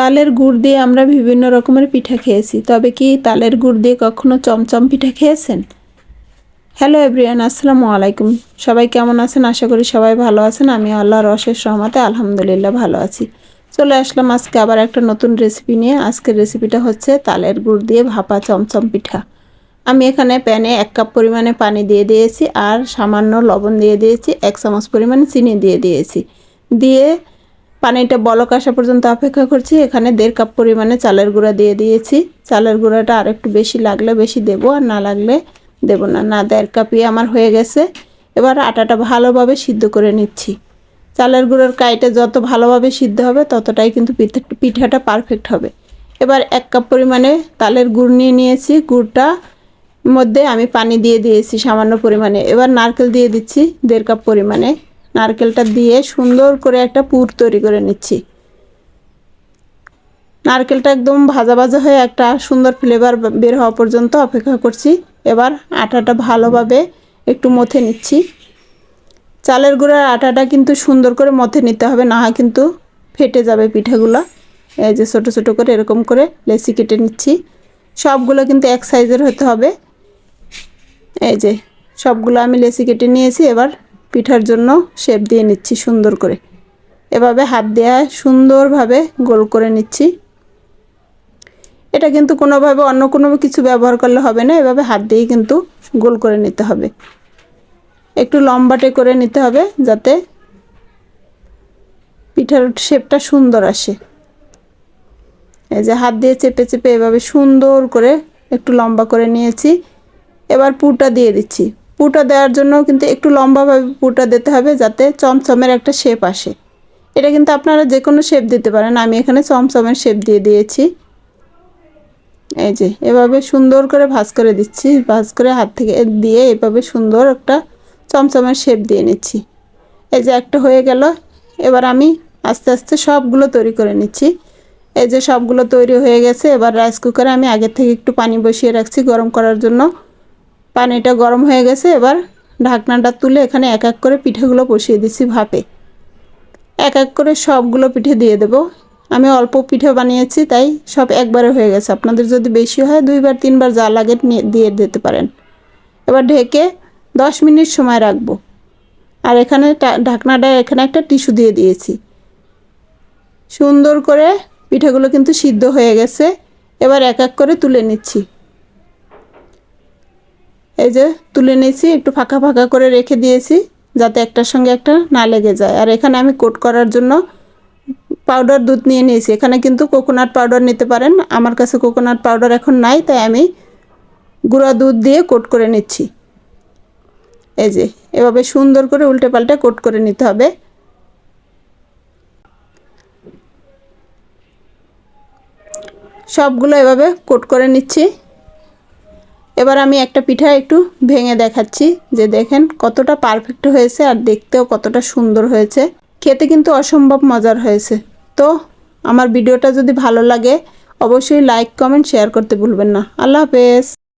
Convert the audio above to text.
তালের গুড় দিয়ে আমরা বিভিন্ন রকমের পিঠা খেয়েছি। তবে কি তালের গুড় দিয়ে কখনো চমচম পিঠা খেয়েছেন? হ্যালো এভরিয়ান আসসালামু আলাইকুম। সবাই কেমন আছেন? আশা করি সবাই ভালো আছেন। আমি আল্লাহর অশেষ রহমতে আলহামদুলিল্লাহ ভালো আছি। চলে আসলাম আজকে আবার একটা নতুন রেসিপি নিয়ে। আজকের রেসিপিটা হচ্ছে তালের গুড় দিয়ে ভাপা চমচম পিঠা। আমি এখানে প্যানে এক কাপ পরিমাণে পানি দিয়ে দিয়েছি আর সামান্য লবণ দিয়ে দিয়েছি, এক চামচ পরিমাণে চিনি দিয়ে দিয়েছি। দিয়ে পানিটা বলক আসা পর্যন্ত অপেক্ষা করছি। এখানে দেড় কাপ পরিমাণে চালের গুঁড়া দিয়ে দিয়েছি। চালের গুঁড়াটা আর একটু বেশি লাগলে বেশি দেবো, আর না লাগলে দেবো না। না, দেড় কাপই আমার হয়ে গেছে। এবার আটাটা ভালোভাবে সিদ্ধ করে নিচ্ছি। চালের গুঁড়োর কাইটা যত ভালোভাবে সিদ্ধ হবে, ততটাই কিন্তু পিঠা, পিঠাটা পারফেক্ট হবে। এবার এক কাপ পরিমাণে তালের গুড় নিয়ে নিয়েছি। গুড়টা মধ্যে আমি পানি দিয়ে দিয়েছি সামান্য পরিমাণে। এবার নারকেল দিয়ে দিচ্ছি দেড় কাপ পরিমাণে। নারকেলটা দিয়ে সুন্দর করে একটা পুর তৈরি করে নিচ্ছি। নারকেলটা একদম ভাজা ভাজা হয়ে একটা সুন্দর ফ্লেভার বের হওয়া পর্যন্ত অপেক্ষা করছি। এবার আটাটা ভালোভাবে একটু মথে নিচ্ছি। চালের গুঁড়ার আটাটা কিন্তু সুন্দর করে মথে নিতে হবে, না হয় কিন্তু ফেটে যাবে পিঠাগুলো। এই যে ছোটো ছোটো করে এরকম করে লেসি কেটে নিচ্ছি। সবগুলো কিন্তু এক সাইজের হতে হবে। এই যে সবগুলো আমি লেসি কেটে নিয়েছি, এবার পিঠার জন্য শেপ দিয়ে নিচ্ছি সুন্দর করে। এভাবে হাত দেওয়া সুন্দরভাবে গোল করে নিচ্ছি। এটা কিন্তু কোনোভাবে অন্য কোনো কিছু ব্যবহার করলে হবে না, এভাবে হাত দিয়েই কিন্তু গোল করে নিতে হবে। একটু লম্বাটে করে নিতে হবে যাতে পিঠার শেপটা সুন্দর আসে। এই যে হাত দিয়ে চেপে চেপে এভাবে সুন্দর করে একটু লম্বা করে নিয়েছি। এবার পুরটা দিয়ে দিচ্ছি। পুরটা দেওয়ার জন্য কিন্তু একটু লম্বাভাবে পুরটা দিতে হবে যাতে চমচমের একটা শেপ আসে। এটা কিন্তু আপনারা যে কোনো শেপ দিতে পারেন। আমি এখানে চমচমের শেপ দিয়ে দিয়েছি। এই যে, এভাবে সুন্দর করে ভাজ করে দিচ্ছি। ভাজ করে হাত থেকে দিয়ে এভাবে সুন্দর একটা চমচমের শেপ দিয়ে নিচ্ছি। এই যে একটা হয়ে গেল। এবার আমি আস্তে আস্তে সবগুলো তৈরি করে নিচ্ছি। এই যে সবগুলো তৈরি হয়ে গেছে। এবার রাইস কুকারে আমি আগের থেকে একটু পানি বসিয়ে রাখছি গরম করার জন্য। পানিটা গরম হয়ে গেছে, এবার ঢাকনাটা তুলে এখানে এক এক করে পিঠেগুলো বসিয়ে দিচ্ছি ভাপে। এক এক করে সবগুলো পিঠে দিয়ে দেব। আমি অল্প পিঠে বানিয়েছি, তাই সব একবারে হয়ে গেছে। আপনাদের যদি বেশি হয়, দুইবার, তিনবার যা লাগে দিয়ে দিতে পারেন। এবার ঢেকে দশ মিনিট সময় রাখব। আর এখানে ঢাকনাটা এখানে একটা টিস্যু দিয়ে দিয়েছি। সুন্দর করে পিঠাগুলো কিন্তু সিদ্ধ হয়ে গেছে। এবার এক এক করে তুলে নিচ্ছি। এই যে তুলে নিয়েছি, একটু ফাঁকা ফাঁকা করে রেখে দিয়েছি যাতে একটার সঙ্গে একটা না লেগে যায়। আর এখানে আমি কোট করার জন্য পাউডার দুধ নিয়ে নিয়েছি। এখানে কিন্তু কোকোনাট পাউডার নিতে পারেন। আমার কাছে কোকোনাট পাউডার এখন নাই, তাই আমি গুঁড়া দুধ দিয়ে কোট করে নিচ্ছি। এই যে, এভাবে সুন্দর করে উল্টে পাল্টে কোট করে নিতে হবে। সবগুলো এভাবে কোট করে নিচ্ছি। এবার আমি একটা পিঠা একটু ভেঙে দেখাচ্ছি যে দেখেন কতটা পারফেক্ট হয়েছে আর দেখতেও কতটা সুন্দর হয়েছে। খেতে কিন্তু অসম্ভব মজার হয়েছে। তো আমার ভিডিওটা যদি ভালো লাগে, অবশ্যই লাইক কমেন্ট শেয়ার করতে ভুলবেন না। আল্লাহ হাফেজ।